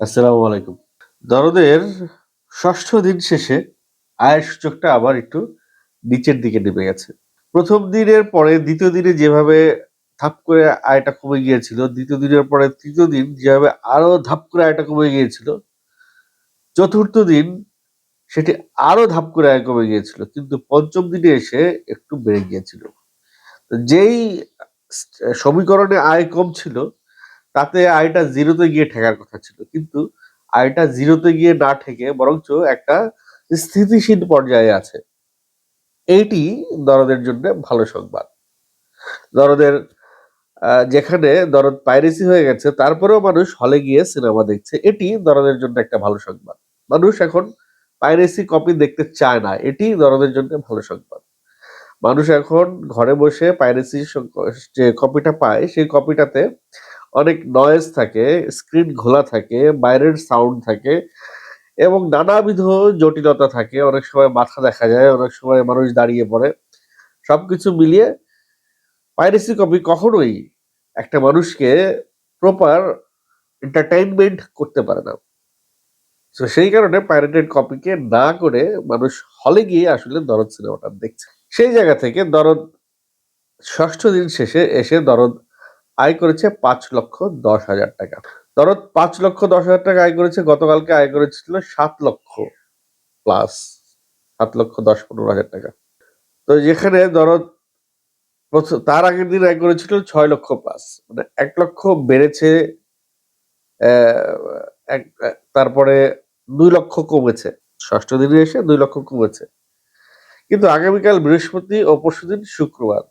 আসসালামু আলাইকুম। দরদের ষষ্ঠ দিন শেষে আয়ের সূচকটা আবার একটু নিচের দিকে নেমে গেছে। প্রথম দিনের পরে দ্বিতীয় দিনে যেভাবে ধাপ করে আয়টা কমে গিয়েছিল, দ্বিতীয় দিনের পরে তৃতীয় দিন যেভাবে আরও ধাপ করে আয়টা কমে গিয়েছিল, চতুর্থ দিন সেটি আরও ধাপ করে আয় কমে গিয়েছিল, কিন্তু পঞ্চম দিনে এসে একটু বেড়ে গিয়েছিল। যেই সমীকরণে আয় কম ছিল তাতে আয়টা জিরোতে গিয়ে ঠেকার কথা ছিল। কিন্তু আয়টা জিরোতে গিয়ে না ঠেকে বরঞ্চ একটা স্থিতিশীল পর্যায়ে আছে। এইটি দরদের জন্য ভালো সংবাদ। দরদের যেখানে দরদ পাইরেসি হয়ে গেছে, তারপরেও মানুষ হলে গিয়ে সিনেমা দেখছে। এটি দরদের জন্য একটা ভালো সংবাদ। মানুষ এখন পাইরেসি কপি দেখতে চায় না। এটি দরদের জন্য ভালো সংবাদ। মানুষ এখন ঘরে বসে পাইরেসি যে কপিটা পায়, সেই কপিটাতে অনেক নয়েজ থাকে স্ক্রিন ঘোলা থাকে, বাইরের সাউন্ড থাকে এবং নানাবিধ জটিলতা থাকে। অনেক সময় মাথা দেখা যায়, অনেক সময় মানুষ দাঁড়িয়ে পড়ে। সবকিছু মিলিয়ে পাইরেসি কপি কখনোই একটা মানুষকে প্রপার এন্টারটেইনমেন্ট করতে পারে না। তো সেই কারণে পাইরেটেড কপিকে না করে মানুষ হলে গিয়ে আসলে দরদ সিনেমাটা দেখছে। সেই জায়গা থেকে দরদ ষষ্ঠ দিন শেষে এসে দরদ আয় করেছে পাঁচ লক্ষ দশ হাজার টাকা। দরদ পাঁচ লক্ষ দশ হাজার টাকা আয় করেছে, গতকালকে আয় করেছিল সাত লক্ষ প্লাস সাত লক্ষ দশ পনেরো হাজার টাকা। তো যেখানে ধরো তার আগের দিন আয় করেছিল ছয় লক্ষ প্লাস মানে এক লক্ষ বেড়েছে তারপরে দুই লক্ষ কমেছে। ষষ্ঠ দিনে এসে দুই লক্ষ কমেছে। কিন্তু আগামীকাল বৃহস্পতি ও পরশুদিন শুক্রবার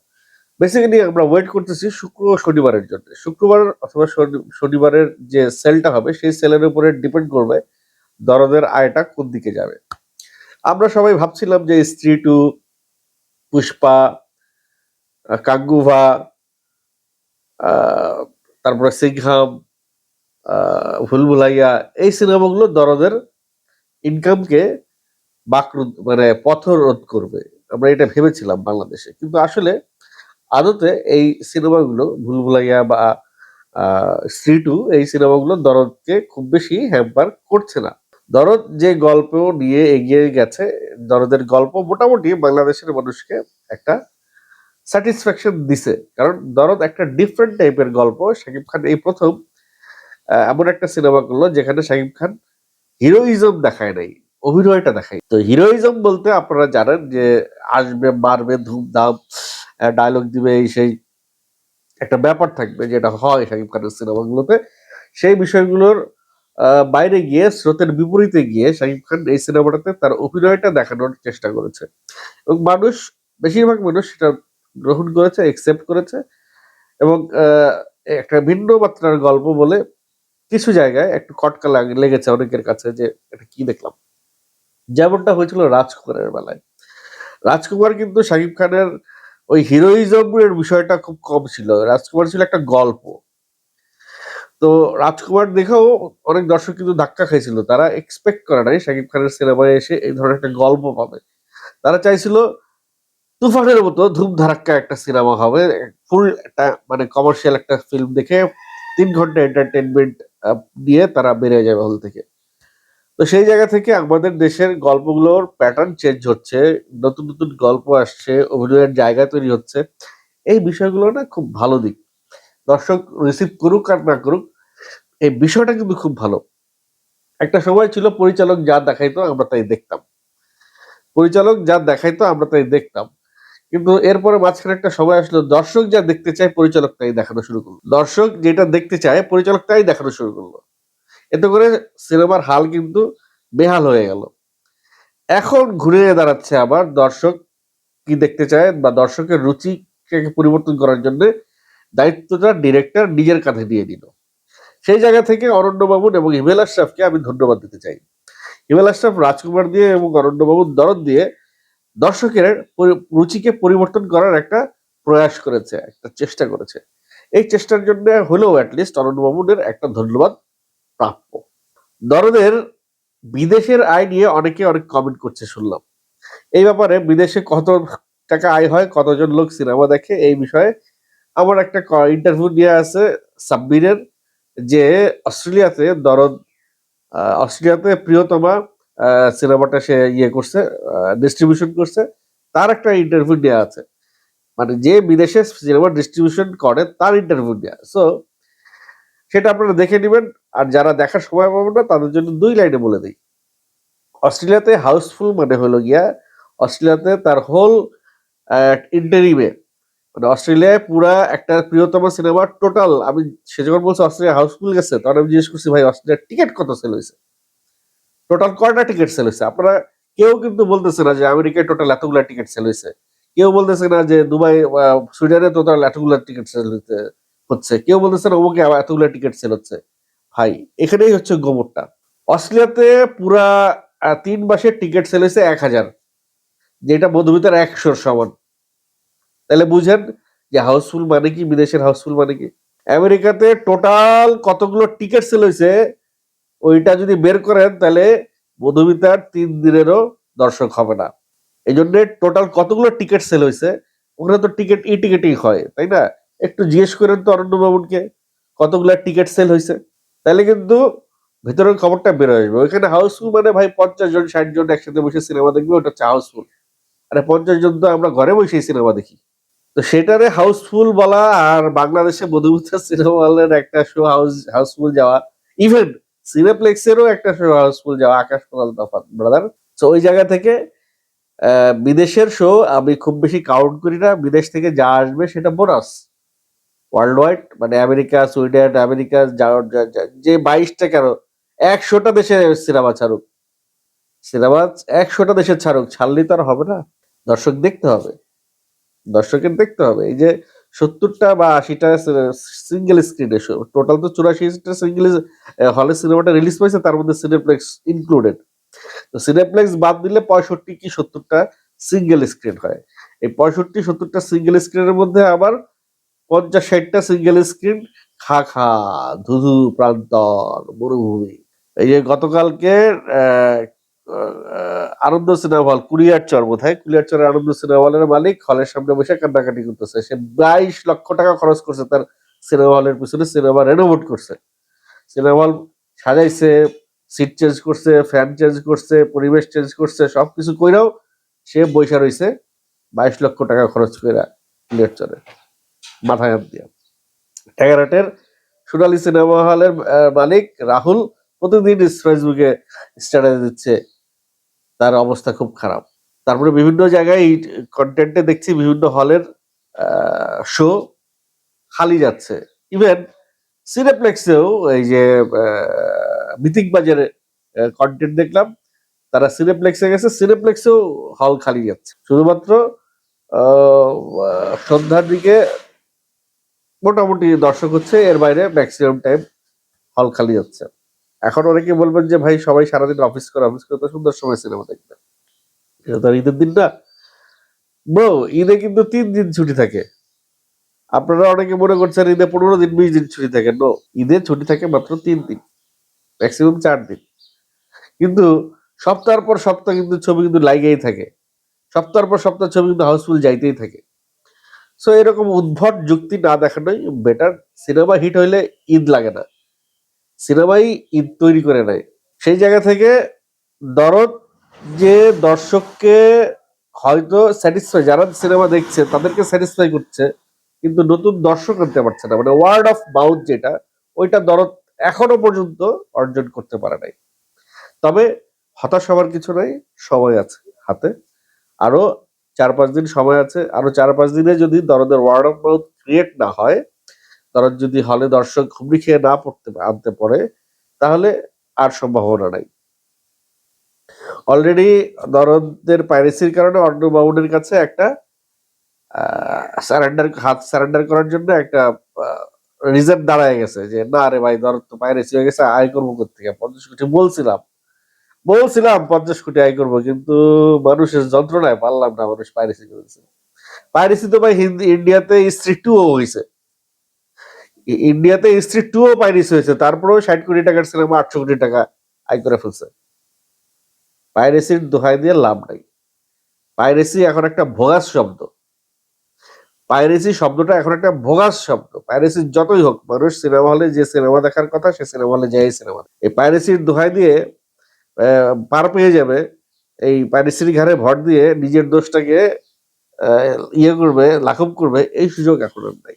বেসিক্যালি আমরা ওয়েট করতেছি শুক্র শনিবারের জন্য। শুক্রবার অথবা শনি- শনিবারের যে সেলটা হবে, সেই সেলের উপরে ডিপেন্ড করবে দরদের আয়টা কোন দিকে যাবে। আমরা সবাই ভাবছিলাম যে স্ত্রী টু পুষ্পা কাঙ্গুভা তারপরে সিংহাম ভুলভুলাইয়া, এই সিনেমাগুলো দরদের ইনকামকে বাকরুদ মানে পথরোধ করবে। আমরা এটা ভেবেছিলাম বাংলাদেশে। কিন্তু আসলে আদতে এই সিনেমাগুলো ভুলভুলাইয়া বা স্ত্রী টু এই সিনেমাগুলো দরদকে খুব বেশি হ্যাম্পার করছে না। দরদ যে গল্প নিয়ে এগিয়ে গেছে, দরদের গল্প মোটামুটি বাংলাদেশের মানুষকে একটা স্যাটিসফ্যাকশন দিছে। কারণ দরদ একটা ডিফারেন্ট টাইপের গল্প। শাকিব খান এই প্রথম এমন একটা সিনেমা করল যেখানে শাকিব খান হিরোইজম দেখায় নাই, অভিনয়টা দেখায় তো হিরোইজম বলতে আপনারা জানেন যে আসবে মারবে ধুমধাম ডায়লগ দিবে, এই সেই একটা ব্যাপার থাকবে যেটা হয় শাকিব খানের সিনেমাগুলোতে। সেই বিষয়গুলোর বাইরে গিয়ে, স্রোতের বিপরীতে গিয়ে শাকিব খান এই সিনেমাটাতে তার অভিনয়টা দেখানোর চেষ্টা করেছে। এবং মানুষ, বেশিরভাগ মানুষ সেটা গ্রহণ করেছে একসেপ্ট করেছে। এবং একটা ভিন্ন মাত্রার গল্প বলে কিছু জায়গায় একটু কটকা লাগ- লেগেছে অনেকের কাছে যে এটা কি দেখলাম? যেমনটা হয়েছিল রাজকুমারের বেলায়। রাজকুমার কিন্তু শাকিব খানের ওই হিরোইজমের বিষয়টা খুব কম ছিল। রাজকুমার ছিল একটা গল্প। তো রাজকুমার দেখেও অনেক দর্শক কিন্তু ধাক্কা খাইছিল। তারা এক্সপেক্ট করে নাই শাকিব খানের সিনেমায় এসে এই ধরনের একটা গল্প পাবে। তারা চাইছিল তুফানের মতো ধুম ধারাক্কা একটা সিনেমা হবে। ফুল একটা মানে কমার্শিয়াল একটা ফিল্ম দেখে তিন ঘণ্টা এন্টারটেনমেন্ট নিয়ে তারা বেরিয়ে যাবে হল থেকে। তো সেই জায়গা থেকে আমাদের দেশের গল্পগুলোর প্যাটার্ন চেঞ্জ হচ্ছে, নতুন নতুন গল্প আসছে, অভিনয়ের জায়গা তৈরি হচ্ছে। এই বিষয়গুলো না খুব ভালো দিক। দর্শক রিসিভ করুক আর না করুক, এই বিষয়টা কিন্তু খুব ভালো। একটা সময় ছিল পরিচালক যা দেখাইতো আমরা তাই দেখতাম। পরিচালক যা দেখাইতো আমরা তাই দেখতাম। কিন্তু এরপরে মাঝখানে একটা সময় আসলো, দর্শক যা দেখতে চায় পরিচালক তাই দেখানো শুরু করল। দর্শক যেটা দেখতে চায়, পরিচালক তাই দেখানো শুরু করল। এতে করে সিনেমার হাল কিন্তু বেহাল হয়ে গেল। এখন ঘুরে দাঁড়াচ্ছে আবার দর্শক কি দেখতে চায় বা দর্শকের রুচিকে পরিবর্তন করার জন্য দায়িত্বটা ডিরেক্টর নিজের কাঁধে দিয়ে দিল। সেই জায়গা থেকে অরণ্য বাবুন এবং হিমেল আশরাফকে আমি ধন্যবাদ দিতে চাই। হিমেল আশরাফ, রাজকুমার দিয়ে এবং অরণ্য বাবুর দরদ দিয়ে দর্শকের রুচিকে পরিবর্তন করার একটা প্রয়াস করেছে, একটা চেষ্টা করেছে। এই চেষ্টার জন্য হলেও অ্যাটলিস্ট অরণ্য বাবুনের একটা ধন্যবাদ। প্রাপ্য। দরদের বিদেশের আয় নিয়ে অনেকে অনেক কমেন্ট করছে শুনলাম। এই ব্যাপারে বিদেশে কত টাকা আয় হয়, কতজন লোক সিনেমা দেখে, এই বিষয়ে আমার একটা ইন্টারভিউ নিয়ে আছে সাব্বিরের যে অস্ট্রেলিয়াতে দরদ অস্ট্রেলিয়াতে প্রিয়তমা সিনেমাটা সে ইয়ে করছে ডিস্ট্রিবিউশন করছে। তার একটা ইন্টারভিউ নেওয়া আছে। মানে যে বিদেশে সিনেমা ডিস্ট্রিবিউশন করে, তার ইন্টারভিউ নেওয়া। সো সেটা আপনারা দেখে নেবেন। আর যারা দেখার সময় পাবেন না, তাদের জন্য দুই লাইনে বলে দিই। অস্ট্রেলিয়াতে হাউসফুল মানে হলো গিয়া অস্ট্রেলিয়াতে তার হোল ইন্টারিমে মানে অস্ট্রেলিয়ায় পুরা একটা প্রিয়তম সিনেমা টোটাল আমি সে যখন বলছে অস্ট্রেলিয়া হাউসফুল গেছে, তখন আমি জিজ্ঞেস করছি, ভাই, অস্ট্রেলিয়ার টিকিট কত সেল হয়েছে? টোটাল কয়টা টিকিট সেল হয়েছে? আপনারা, কেউ কিন্তু বলতেছে না যে আমেরিকায় টোটাল এতগুলা টিকিট সেল হয়েছে। কেউ বলতেছে না যে দুবাই সুইডেনে টোটাল এতগুলা টিকিট সেল হচ্ছে। কেউ বলতেছে না ওকে এতগুলা টিকিট সেল হচ্ছে। ভাই, এখানেই হচ্ছে গোমরটা। অস্ট্রেলিয়াতে পুরা তিন মাসের টিকিট সেল হয়েছে এক হাজার। যেটা মধুমিতার একশোর সমান। তাহলে বুঝেন যে হাউসফুল মানে কি, বিদেশের হাউসফুল মানে কি? আমেরিকাতে টোটাল কতগুলো টিকিট সেল হয়েছে, ওইটা যদি বের করেন, তাহলে মধুমিতার তিন দিনেরও দর্শক হবে না। এই জন্য টোটাল কতগুলো টিকিট সেল হয়েছে, ওখানে তো টিকিট ই টিকিটই হয়, তাই না? একটু জিজ্ঞেস করেন তো অরণ্য বাবুনকে কতগুলো টিকিট সেল হয়েছে? তাহলে কিন্তু ভিতরের খবরটা বের আসবে। ওইখানে হাউসফুল মানে ভাই পঞ্চাশ জন, ষাট জন একসাথে বসে সিনেমা দেখবে, ওটা হচ্ছে হাউসফুল আরে পঞ্চাশ জন তো আমরা ঘরে বসেই সিনেমা দেখি। তো সেটারে হাউসফুল বলা আর বাংলাদেশে মধুমিতা সিনেমা হলের একটা শো হাউস হাউসফুল যাওয়া। ইভেন সিনেপ্লেক্সেরও একটা শো হাউসফুল যাওয়া, আকাশ পাতাল তফাৎ ব্রাদার তো ওই জায়গা থেকে বিদেশের শো আমি খুব বেশি কাউন্ট করি না। বিদেশ থেকে যা আসবে সেটা বোনাস ওয়ার্ল্ড ওয়াইড মানে আমেরিকা, সুইডেন, আমেরিকা, যা- বাইশটা কেন? একশোটা দেশে সিনেমা ছাড়ুক। সিনেমা একশোটা দেশে ছাড়ুক, ছাড়লেই তো আর হবে না। দর্শক দেখতে হবে। দর্শকের দেখতে হবে। এই যে সত্তরটা বা আশিটা সিঙ্গেল স্ক্রিনে টোটাল তো চুরাশিটা সিঙ্গেল হলে সিনেমাটা রিলিজ পাইছে তার মধ্যে সিনেপ্লেক্স ইনক্লুডেড তো সিনেপ্লেক্স বাদ দিলে পঁয়ষট্টি কি সত্তরটা সিঙ্গেল স্ক্রিন হয়। এই পঁয়ষট্টি, সত্তরটা সিঙ্গেল স্ক্রিনের মধ্যে আবার পঞ্চাশ ষাটটা সিঙ্গেল স্ক্রিন খা খা ধুধু প্রান্তর, মরুভূমি। এই যে গতকালকে আনন্দ সিনেমা হল কুলিয়ার চর বোধহয় কুলিয়ার চরের আনন্দ সিনেমা হলের মালিক হলের সামনে বসে কান্নাকাটি করতেছে। সে বাইশ লক্ষ টাকা খরচ করছে তার সিনেমা হলের পিছনে, সিনেমা রেনোভেট করছে। সিনেমা হল সাজাইছে সিট চেঞ্জ করছে ফ্যান চেঞ্জ করছে, পরিবেশ চেঞ্জ করছে, সবকিছু কইরাও সে বৈশা রইছে বাইশ লক্ষ টাকা খরচ কইরা কুলিয়ার চরে। মাথায় হাত দিয়া। টেগারাটের সোনালী সিনেমা হলের মালিক রাহুল প্রতিদিন ফেসবুকে স্ট্যাটাস দিচ্ছে, তার অবস্থা খুব খারাপ। তারপরে বিভিন্ন জায়গায় এই কন্টেন্টে দেখছি বিভিন্ন হলের শো খালি যাচ্ছে। ইভেন সিনেপ্লেক্সেও এই যে মিতিক বাজারে কন্টেন্ট দেখলাম, তারা সিনেপ্লেক্সে গেছে সিনেপ্লেক্সেও হল খালি যাচ্ছে। শুধুমাত্র সন্ধ্যার দিকে মোটামুটি দর্শক হচ্ছে, এর বাইরে ম্যাক্সিমাম টাইম হল খালি যাচ্ছে এখন অনেকে বলবেন যে, ভাই, সবাই সারাদিন অফিস করে অফিস করে তো সুন্দর সময় সিনেমা দেখবে। এটা তো আর ঈদের দিন না। ব্রো ঈদে কিন্তু তিন দিন ছুটি থাকে। আপনারা অনেকে মনে করছেন ঈদে পনেরো দিন, বিশ দিন ছুটি থাকে। নো ঈদে ছুটি থাকে মাত্র তিন দিন ম্যাক্সিমাম চার দিন। কিন্তু সপ্তাহের পর সপ্তাহ কিন্তু ছবি কিন্তু লাইগেই থাকে। সপ্তাহের পর সপ্তাহ ছবি কিন্তু হাউসফুল যাইতেই থাকে। সো এরকম উদ্ভট যুক্তি না দেখানোই বেটার সিনেমা হিট হইলে ঈদ লাগে না। সিনেমাই ঈদ তৈরি করে নেয়। সেই জায়গা থেকে দরদ যে দর্শককে হয়তো স্যাটিসফাই যারা সিনেমা দেখছে, তাদেরকে স্যাটিসফাই করছে, কিন্তু নতুন দর্শক আনতে পারছে না। মানে ওয়ার্ড অফ মাউথ যেটা, ওইটা দরদ এখনও পর্যন্ত অর্জন করতে পারে নাই। তবে হতাশ হওয়ার কিছু নাই, সময় আছে হাতে। আরও চার পাঁচ দিন সময় আছে। আরও চার পাঁচ দিনে যদি দরদের ওয়ার্ড অফ মাউথ ক্রিয়েট না হয়, দরদ যদি হলে দর্শক হুমড়ি খেয়ে না পড়তে আনতে পারে তাহলে আর সম্ভাবনা নাই। অলরেডি দরদের পাইরেসির কারণে অর্ণ বাবুনের কাছে একটা স্যারেন্ডার হাত স্যারেন্ডার করার জন্য একটা রিজন দাঁড়ায় গেছে যে, না রে ভাই, দরদ তো পাইরেসি হয়ে গেছে, আয় করব থেকে পঞ্চাশ বলছিলাম বলছিলাম, পঞ্চাশ কোটি আয় করব, কিন্তু মানুষের যন্ত্রণায় পারলাম না, মানুষ পাইরেসি করেছে। পাইরেসি তো ভাই হিন্দি, ইন্ডিয়াতে স্ট্রিট টু হয়েছে ইন্ডিয়াতে স্ট্রিট টু ও পাইরেসি হয়েছে, তারপরেও ষাট কোটি টাকার সিনেমা আটশো কোটি টাকা আয় করে ফেলছে। পাইরেসির দোহাই দিয়ে লাভ নাই। পাইরেসি এখন একটা ভোগাস শব্দ। পাইরেসি শব্দটা এখন একটা ভোগাস শব্দ। পাইরেসি যতই হোক, মানুষ সিনেমা হলে যে সিনেমা দেখার কথা, সে সিনেমা হলে যায় সিনেমা। এই পাইরেসির দোহাই দিয়ে পার পেয়ে যাবে। এই পাইরেসির ঘাড়ে ভর দিয়ে নিজের দোষটাকে ইয়ে করবে, লাঘব করবে, এই সুযোগ এখন আর নাই।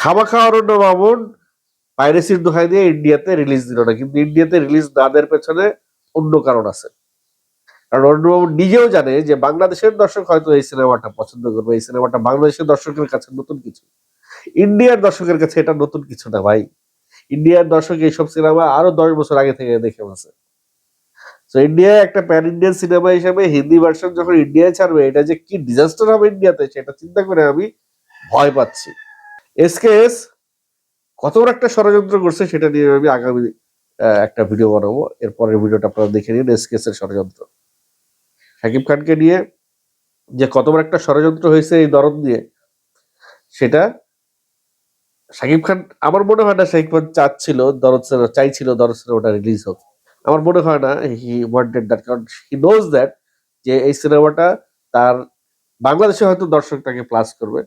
খামাখা অরণ্য মামুন পাইরেসির দোহাই দিয়ে ইন্ডিয়াতে রিলিজ দিল না, কিন্তু ইন্ডিয়াতে রিলিজ না দেওয়ার পেছনে অন্য কারণ আছে। কারণ অরণ্যবাবু নিজেও জানে যে বাংলাদেশের দর্শক হয়তো এই সিনেমাটা পছন্দ করবে, এই সিনেমাটা বাংলাদেশের দর্শকের কাছে নতুন কিছু। ইন্ডিয়ার দর্শকের কাছে এটা নতুন কিছু না ভাই। ইন্ডিয়ার দর্শক এইসব সিনেমা আরও দশ বছর আগে থেকে দেখে আছে তো ইন্ডিয়া একটা প্যান ইন্ডিয়ান সিনেমা হিসেবে হিন্দি ভার্সন যখন ইন্ডিয়ায় ছাড়বে, এটা যে কি ডিজাস্টার হবে ইন্ডিয়াতে সেটা চিন্তা করে আমি ভয় পাচ্ছি। এসকেএস কত বড় একটা ষড়যন্ত্র করছে, সেটা নিয়ে আমি আগামী একটা ভিডিও বানাবো। এরপরের ভিডিওটা আপনারা দেখে নিন এসকেএস এর ষড়যন্ত্র। শাকিব খানকে নিয়ে যে কত বড় একটা ষড়যন্ত্র হয়েছে এই দরদ নিয়ে, সেটা শাকিব খান, আমার মনে হয় না শাকিব খান চাচ্ছিল দরদ চাইছিল দরদ ওটা রিলিজ হোক। আমার মনে হয় না, হি ওয়ান্টেড দ্যাট কারণ হি নোজ দ্যাট যে এই সিনেমাটা তার বাংলাদেশে হয়তো দর্শকটাকে প্লাস করবে।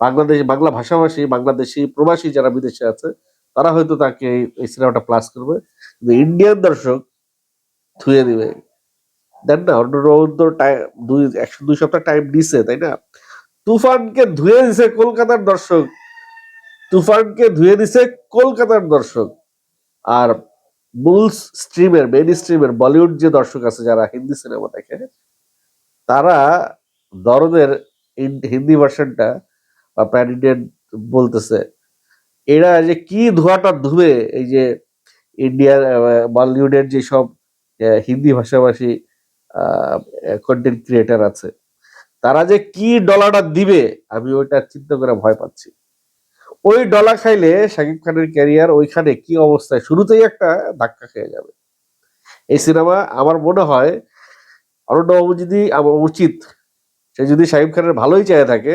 বাংলাদেশ, বাংলা ভাষাভাষী, বাংলাদেশি প্রবাসী যারা বিদেশে আছে, তারা হয়তো তাকে এই- সিনেমাটা প্লাস করবে। কিন্তু ইন্ডিয়ান দর্শক ধুয়ে দিবে। দেন না, অন্য টাইম দুই, একশো দুই সপ্তাহ টাইম দিছে, তাই না? তুফানকে ধুয়ে দিছে কলকাতার দর্শক। তুফানকে ধুয়ে দিছে কলকাতার দর্শক। আর মূল স্ট্রিমের মেন স্ট্রিমের বলিউড যে দর্শক আছে যারা হিন্দি সিনেমা দেখে, তারা দরদের হিন্দি ভার্সনটা বা প্যান ইন্ডিয়ান বলতেছে, এরা যে কি ধোয়াটা ধুবে, এই যে ইন্ডিয়ার বলিউডের যেসব হিন্দি ভাষাভাষী কন্টেন্ট ক্রিয়েটার আছে, তারা যে কি ডলারটা দিবে, আমি ওইটা চিন্তা করে ভয় পাচ্ছি। ওই ডলা খাইলে শাকিব খানের ক্যারিয়ার ওইখানে কি অবস্থায়? শুরুতেই একটা ধাক্কা খেয়ে যাবে। এই সিনেমা আমার মনে হয় অরণ্যবাবু যদি আমার উচিত, সে যদি শাকিব খানের ভালোই চেয়ে থাকে,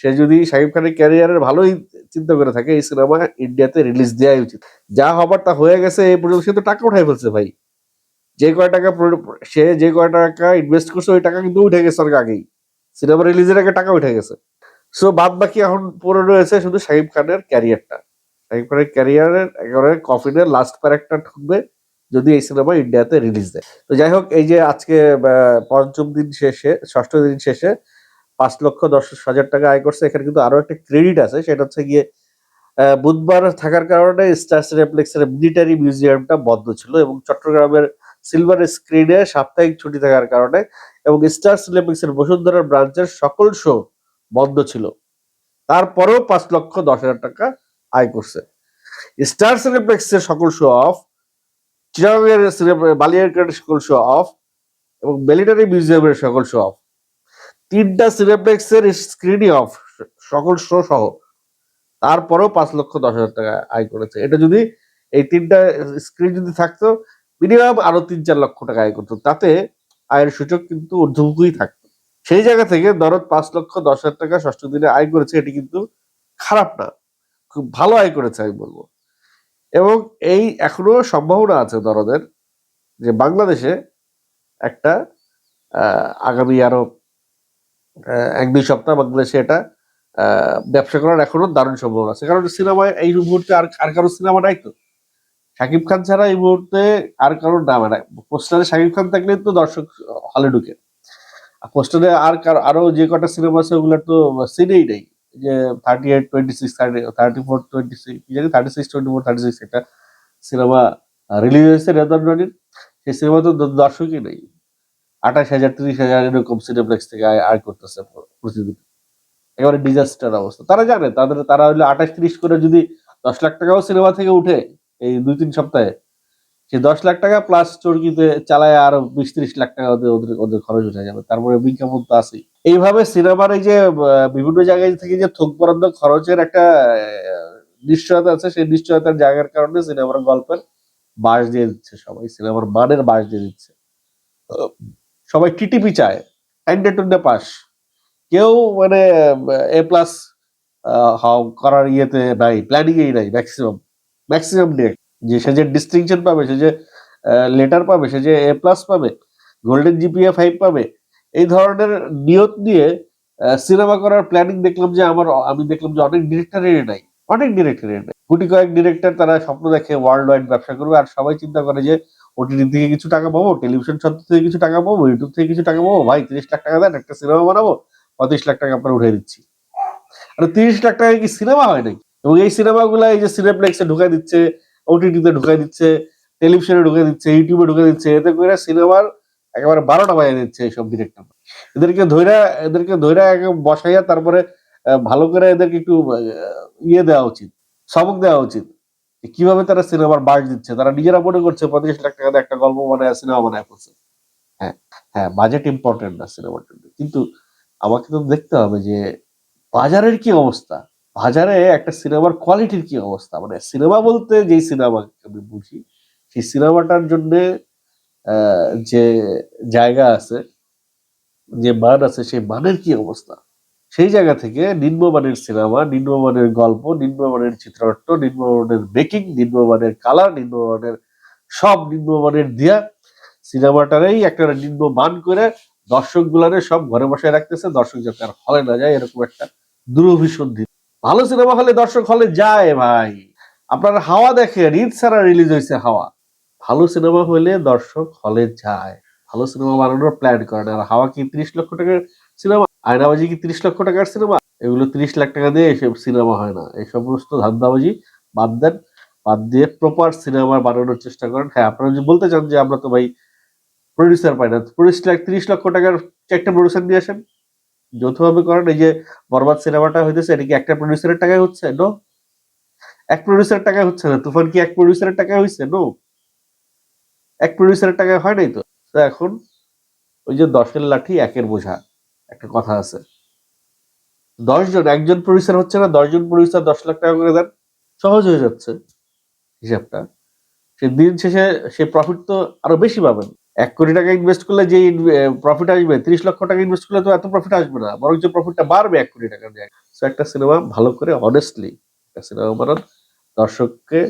সে যদি শাকিব খানের ক্যারিয়ারের ভালোই চিন্তা করে থাকে, এই সিনেমা ইন্ডিয়াতে রিলিজ দেওয়াই উচিত। যা হবার তা হয়ে গেছে, এই পর্যন্ত সে তো টাকা উঠাই ফেলছে ভাই। যে কয় টাকা সে যে কয় টাকা ইনভেস্ট করছে, ওই টাকা কিন্তু উঠে গেছে আগেই। সিনেমা রিলিজের আগে টাকা উঠে গেছে। সো বাদ বাকি এখন পড়ে রয়েছে শুধু শাকিব খানের ক্যারিয়ারটা শাকিব খানের ক্যারিয়ারের একেবারে কফিনের লাস্ট প্যারেকটা ঢুকবে যদি এই সিনেমা ইন্ডিয়াতে রিলিজ দেয়। তো যাই হোক, এই যে আজকে পঞ্চম দিন শেষে, ষষ্ঠ দিন শেষে পাঁচ লক্ষ দশ হাজার টাকা আয় করছে। এখানে কিন্তু আরও একটা ক্রেডিট আছে, সেটা হচ্ছে গিয়ে বুধবার থাকার কারণে স্টার সিনেপ্লেক্সের মিলিটারি মিউজিয়ামটা বন্ধ ছিল এবং চট্টগ্রামের সিলভার স্ক্রিনে সাপ্তাহিক ছুটি থাকার কারণে এবং স্টার সিনেপ্লেক্সের বসুন্ধরা ব্রাঞ্চের সকল শো বন্ধ ছিল। তারপরেও পাঁচ লক্ষ দশ হাজার টাকা আয় করছে। স্টার সিনেপ্লেক্সের সকল শো অফ চিরাগের বালিয়ারকার সকল শো অফ এবং মিলিটারি মিউজিয়ামের সকল শো অফ তিনটা সিনেপ্লেক্সের স্ক্রিনই অফ সকল শো সহ। তারপরেও পাঁচ লক্ষ দশ হাজার টাকা আয় করেছে। এটা যদি এই তিনটা স্ক্রিন যদি থাকতো মিনিমাম আরও তিন চার লক্ষ টাকা আয় করতো। তাতে আয়ের সূচক কিন্তু ঊর্ধ্বমুখী থাকতো। সেই জায়গা থেকে দরদ পাঁচ লক্ষ দশ হাজার টাকা ষষ্ঠ দিনে আয় করেছে, এটি কিন্তু খারাপ না। খুব ভালো আয় করেছে, আমি বলব। এবং এই এখনও সম্ভাবনা আছে দরদের যে বাংলাদেশে একটা আগামী আরও এক দুই সপ্তাহ বাংলাদেশে এটা ব্যবসা করার এখনও দারুণ সম্ভাবনা আছে। কারণ সিনেমায় এই মুহূর্তে আর আর কারও সিনেমা নাই তো। শাকিব খান ছাড়া এই মুহূর্তে আর কারোর নাম পোস্টারে শাকিব খান থাকলে তো দর্শক হলে ঢুকে। পোস্টারে আর আরও যে কটা সিনেমা আছে ওগুলোর তো সিনেই নেই। যে thirty eight twenty six thirty thirty four twenty six জানি thirty six twenty four thirty six একটা সিনেমা রিলিজ হয়েছে রেদন রনির। সেই সিনেমা তো দর্শকই নেই। আঠাশ হাজার, তিরিশ হাজার এরকম সিনেপ্লেক্স থেকে আয় আয় করতেছে প্রতিদিন। একেবারে ডিজাস্টার অবস্থা। তারা জানে, তাদের, তারা হলে আঠাশ, তিরিশ করে যদি দশ লাখ টাকাও সিনেমা থেকে উঠে এই দুই, তিন সপ্তাহে সে দশ লাখ টাকা প্লাস চর্কিতে চালায় আরও বিশ ত্রিশ লাখ টাকা ওদের ওদের ওদের খরচ উঠে যাবে। তারপরে বিজ্ঞাপন তো আছেই। এইভাবে সিনেমার এই যে বিভিন্ন জায়গায় থেকে যে থোক বরাদ্দ খরচের একটা নিশ্চয়তা আছে, সেই নিশ্চয়তার জায়গার কারণে সিনেমার গল্পের বাস দিয়ে দিচ্ছে সবাই। সিনেমার মানের বাস দিয়ে দিচ্ছে। সবাই টিটিপি চায়। টুন্ডে পাস কেউ মানে এ প্লাস করার ইয়েতে নাই প্ল্যানিং এই নাই ম্যাক্সিমাম ম্যাক্সিমাম নেই যে সে যে ডিস্টিংশন পাবে, সে যে লেটার পাবে, সে যে এ প্লাস পাবে গোল্ডেন জিপিএ ফাইভ পাবে, এই ধরনের নিয়ত নিয়ে সিনেমা করার প্ল্যানিং দেখলাম যে আমার, আমি দেখলাম যে অনেক ডিরেক্টরের নাই, অনেক ডিরেক্টরের নাই। কোটি কয়েক ডিরেক্টর তারা স্বপ্ন দেখে ওয়ার্ল্ড ওয়াইড ব্যবসা করবে, আর সবাই চিন্তা করে যে ওটিটি থেকে কিছু টাকা পাবো টেলিভিশন সত্য থেকে কিছু টাকা পাবো ইউটিউব থেকে কিছু টাকা পাবো, ভাই তিরিশ লাখ টাকা দেন, একটা সিনেমা বানাবো, পঁয়ত্রিশ লাখ টাকা আপনার উঠে দিচ্ছি। আর তিরিশ লাখ টাকা কি সিনেমা হয় নাকি? এবং এই সিনেমাগুলো এই যে সিনেপ্লেক্সে ঢুকাই দিচ্ছে ওটিটিতে ঢুকাই দিচ্ছে টেলিভিশনে ঢুকে দিচ্ছে ইউটিউবে ঢুকে দিচ্ছে, এতে করে সিনেমার একেবারে বারোটা বাজিয়ে দিচ্ছে এইসব ডিরেক্টর এদেরকে ধৈরা এদেরকে ধৈরা বসাইয়া তারপরে ভালো করে এদেরকে একটু ইয়ে দেওয়া উচিত সবক দেওয়া উচিত কীভাবে তারা সিনেমার বাস দিচ্ছে, তারা নিজেরা মনে করছে পঁয়ত্রিশ লাখ টাকা একটা গল্প বানায়, সিনেমা বানায় করছে হ্যাঁ হ্যাঁ বাজেট ইম্পর্টেন্ট না সিনেমার জন্য। কিন্তু আমাকে তো দেখতে হবে যে বাজারের কি অবস্থা? বাজারে একটা সিনেমার কোয়ালিটির কি অবস্থা? মানে সিনেমা বলতে যেই সিনেমা আমি বুঝি, সেই সিনেমাটার জন্য যে জায়গা আছে, যে মান আছে, সেই মানের কি অবস্থা? সেই জায়গা থেকে নিম্নমানের সিনেমা নিম্নমানের গল্প নিম্নমানের চিত্রনাট্য নিম্নমানের মেকিং নিম্নমানের কালার নিম্নমানের সব নিম্নমানের দিয়া সিনেমাটারই একটা নিম্ন মান করে দর্শক গুলারে সব ঘরে বসায় রাখতেছে। দর্শক যাতে আর হলে না যায়, এরকম একটা দুরভিসন্ধি। ভালো সিনেমা হলে দর্শক হলে যায় ভাই। আপনার হাওয়া দেখেন, ঈদ ছাড়া রিলিজ হয়েছে হাওয়া। ভালো সিনেমা হলে দর্শক হলে যায়। ভালো সিনেমা বানানোর প্ল্যান করেন। আর হাওয়া কি তিরিশ লক্ষ টাকার সিনেমা? আয়নাবাজি কি তিরিশ লক্ষ টাকার সিনেমা? এগুলো তিরিশ লাখ টাকা দিয়ে এসব সিনেমা হয় না। এই সমস্ত ধান্দাবাজি বাদ দেন। বাদ দিয়ে প্রপার সিনেমা বানানোর চেষ্টা করেন। হ্যাঁ আপনারা যদি বলতে চান যে আমরা তো ভাই প্রডিউসার পাই না লাখ তিরিশ লক্ষ টাকার একটা প্রডিউসার নিয়ে আসেন। যৌথভাবে করেন এই যে বরবাদ সিনেমাটা হইতেছে, এটা কি একটা প্রডিউসারের টাকায় হচ্ছে? নো এক প্রডিউসারের টাকায় হচ্ছে না। তুফান কি এক প্রডিউসারের টাকায় হয়েছে নো এক প্রডিউসারের টাকায় হয় নাই তো? তো এখন ওই যে দশের লাঠি একের বোঝা, একটা কথা আছে। দশ জন একজন প্রডিউসার হচ্ছে না, দশজন প্রডিউসার দশ লাখ টাকা করে দেন, সহজ হয়ে যাচ্ছে হিসাবটা। সে দিন শেষে সে প্রফিট তো আরও বেশি পাবেন। এক কোটি টাকা ইনভেস্ট করলে যে প্রফিট আসবে, তিরিশ লক্ষ টাকা ইনভেস্ট করলে তো এত প্রফিট আসবে না। বরং যে প্রফিটটা বাড়বে এক কোটি টাকা So, একটা সিনেমা ভালো করে অনেস্টলি একটা সিনেমা বানান, দর্শককে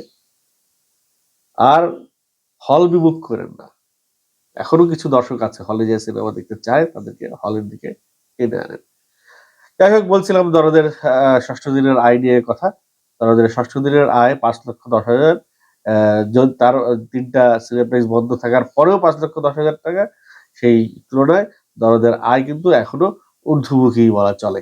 আর হল বিমুখ করেন না। এখনও কিছু দর্শক আছে হলে যে সিনেমা দেখতে চায়, তাদেরকে হলের দিকে টেনে আনেন। যাই হোক, বলছিলাম দরদের ষষ্ঠ দিনের আয় নিয়ে কথা। দরদের ষষ্ঠ দিনের আয় পাঁচ লক্ষ দশ হাজার। তার তিনটা সিনেপ্লেক্স বন্ধ থাকার পরেও পাঁচ লক্ষ দশ হাজার টাকা সেই তুলনায় দরদের আয় কিন্তু এখনও ঊর্ধ্বমুখী বলা চলে।